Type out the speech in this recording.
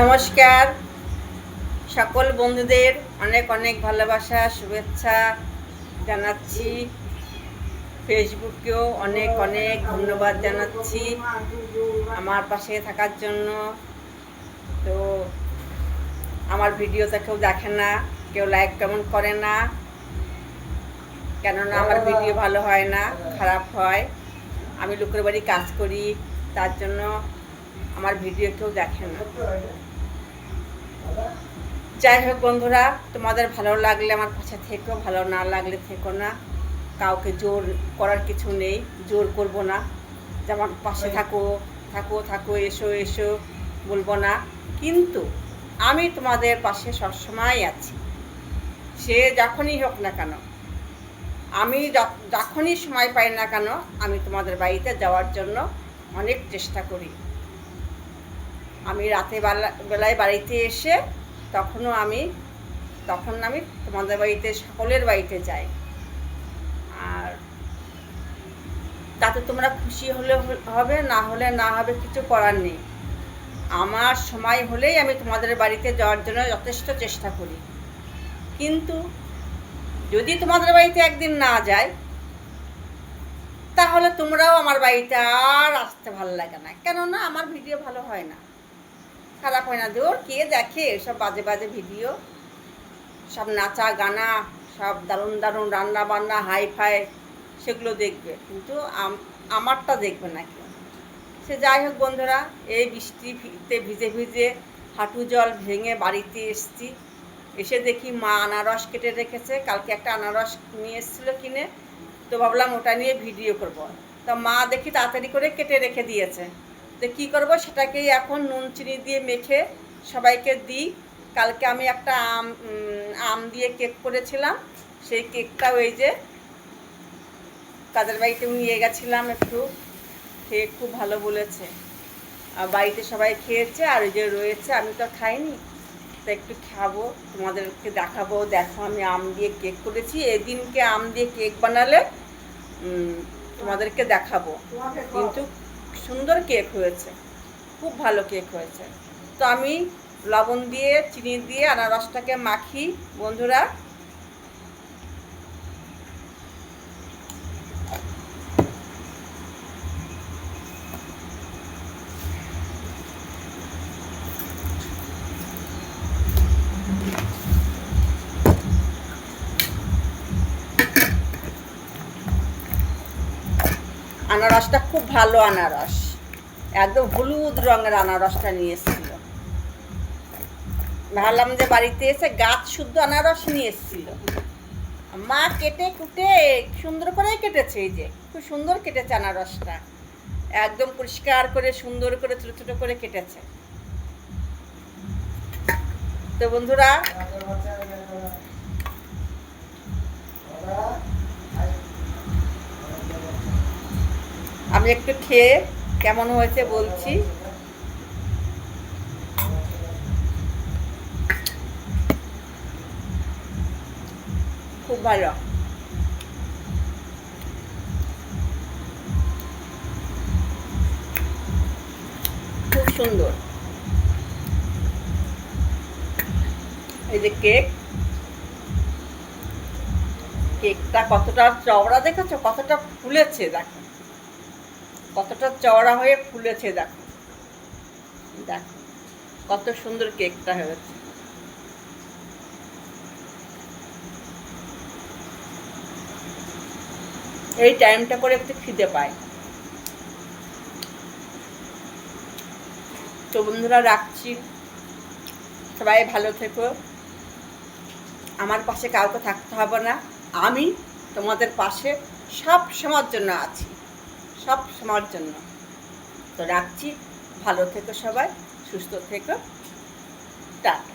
নমস্কার। সকল বন্ধুদের অনেক অনেক ভালোবাসা, শুভেচ্ছা জানাচ্ছি। ফেসবুকেও অনেক অনেক ধন্যবাদ জানাচ্ছি আমার পাশে থাকার জন্য। তো আমার ভিডিওটা কেউ দেখে না, কেউ লাইক কমেন্ট করে না, কেননা আমার ভিডিও ভালো হয় না, খারাপ হয়। আমি লোকের বাড়ি কাজ করি, তার জন্য আমার ভিডিও কেউ দেখে না। যাই হোক বন্ধুরা তোমাদের ভালো লাগলে আমার পাশে থেকো ভালো না লাগলে থেকো না। কাউকে জোর করার কিছু নেই জোর করব না। যেমন পাশে থাকো থাকো থাকো এসো এসো বলব না। কিন্তু আমি তোমাদের পাশে সবসময় আছি। সে যখনই হোক না কেন আমি যখ- যখনই সময় পাই না কেন আমি তোমাদের বাড়িতে যাওয়ার জন্য অনেক চেষ্টা করি। আমি রাতে বেলা- বেলায় বাড়িতে এসে তখনও আমি, তখন আমি তোমাদের বাড়িতে, সকলের বাড়িতে যাই। আর তাতে তোমরা খুশি হলে হবে, না হলে না হবে কিছু করার নেই। আমার সময় হলেই আমি তোমাদের বাড়িতে যাওয়ার জন্য যথেষ্ট চেষ্টা করি। কিন্তু যদি তোমাদের বাড়িতে একদিন না যাই তাহলে তোমরাও আমার বাড়িতে আর আসতে ভালো লাগে না। কেননা আমার ভিডিও ভালো হয় না। খারাপ হয় না দূর কে দেখে? সব বাজে বাজে ভিডিও। সব নাচা গানা, সব দারুণ দারুণ রান্না বান্না, হাই ফাই, সেগুলো দেখবে। কিন্তু আমারটা দেখবে না কেউ। সে যাই হোক বন্ধুরা, এই বৃষ্টিতে ভিজে ভিজে হাঁটু জল ভেঙে বাড়িতে এসছি। এসে দেখি মা আনারস কেটে রেখেছে। কালকে একটা আনারস নিয়ে এসেছিল কিনে। তো ভাবলাম ওটা নিয়ে ভিডিও করব। তা মা দেখি তাড়াতাড়ি করে কেটে রেখে দিয়েছে। তো কী করব সেটাকেই এখন নুন চিনি দিয়ে মেখে সবাইকে দিই। কালকে আমি একটা আম আম দিয়ে কেক করেছিলাম। সেই কেকটা ওই যে কাদের বাড়িতে নিয়ে গেছিলাম একটু। খেয়ে খুব ভালো বলেছে। আর বাড়িতে সবাই খেয়েছে আর ওই যে রয়েছে আমি তো খাইনি। তো একটু খাব তোমাদেরকে দেখাবো। দেখো আমি আম দিয়ে কেক করেছি। এদিনকে আম দিয়ে কেক বানালে তোমাদেরকে দেখাবো। কিন্তু সুন্দর কেক হয়েছে। খুব ভালো কেক হয়েছে। তো আমি লবণ দিয়ে, চিনি দিয়ে, আনারসটাকে মাখি বন্ধুরা আনারসটা খুব ভালো আনারস। একদম হলুদ রঙের আনারসটা নিয়ে এসেছিল ভাবলাম যে বাড়িতে এসে গাছ শুদ্ধ আনারস নিয়ে এসেছিল। মা কেটে কুটে সুন্দর করে কেটেছে এই যে, খুব সুন্দর কেটেছে আনারসটা। একদম পরিষ্কার করে, সুন্দর করে, ছোটো ছোটো করে কেটেছে। তো বন্ধুরা আমি একটু খেয়ে কেমন হয়েছে বলছি। খুব ভালো। খুব সুন্দর। এই যে কেক। কেকটা কতটা চওড়া দেখেছ? কতটা ফুলেছে, দেখো। কতটা চওড়া হয়ে ফুলেছে দেখো। দেখো, কত সুন্দর কেকটা হয়েছে। এই টাইমটা করে একটু খিদে পায়। তো বন্ধুরা রাখছি। সবাই ভালো থেকো। আমার পাশে কাউকে থাকতে হবে না। আমি তোমাদের পাশে সব সময়ের জন্য আছি। সব সময়ের জন্য। তো রাখছি। ভালো থেকো সবাই সুস্থ থেকো। টাটা।